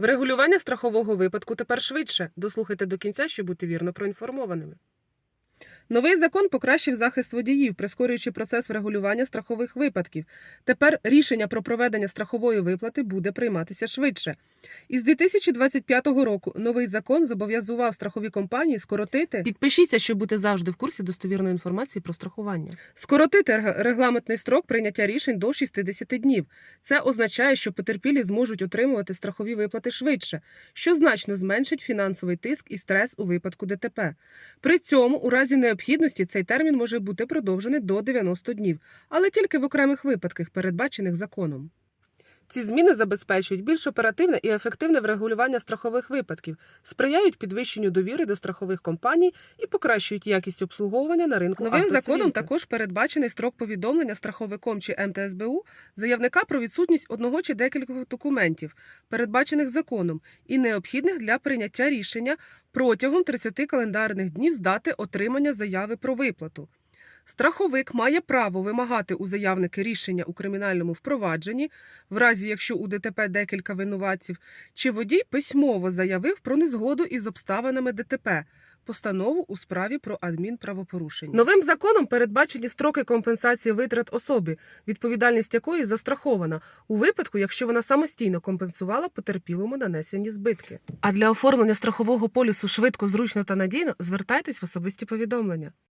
Врегулювання страхового випадку тепер швидше. Дослухайте до кінця, щоб бути вірно проінформованими. Новий закон покращив захист водіїв, прискорюючи процес врегулювання страхових випадків. Тепер рішення про проведення страхової виплати буде прийматися швидше. Із 2025 року новий закон зобов'язував страхові компанії скоротити. Підпишіться, щоб бути завжди в курсі достовірної інформації про страхування. Скоротити регламентний строк прийняття рішень до 60 днів. Це означає, що потерпілі зможуть отримувати страхові виплати швидше, що значно зменшить фінансовий тиск і стрес у випадку ДТП. При цьому, у разі необхідності, цей термін може бути продовжений до 90 днів, але тільки в окремих випадках, передбачених законом. Ці зміни забезпечують більш оперативне і ефективне врегулювання страхових випадків, сприяють підвищенню довіри до страхових компаній і покращують якість обслуговування на ринку. Новим законом також передбачений строк повідомлення страховиком чи МТСБУ заявника про відсутність одного чи декількох документів, передбачених законом, і необхідних для прийняття рішення протягом 30 календарних днів з дати отримання заяви про виплату. Страховик має право вимагати у заявники рішення у кримінальному впровадженні, в разі якщо у ДТП декілька винуватців, чи водій письмово заявив про незгоду із обставинами ДТП, постанову у справі про адмінправопорушення. Новим законом передбачені строки компенсації витрат особи, відповідальність якої застрахована у випадку, якщо вона самостійно компенсувала потерпілому нанесені збитки. А для оформлення страхового полісу швидко, зручно та надійно звертайтесь в особисті повідомлення.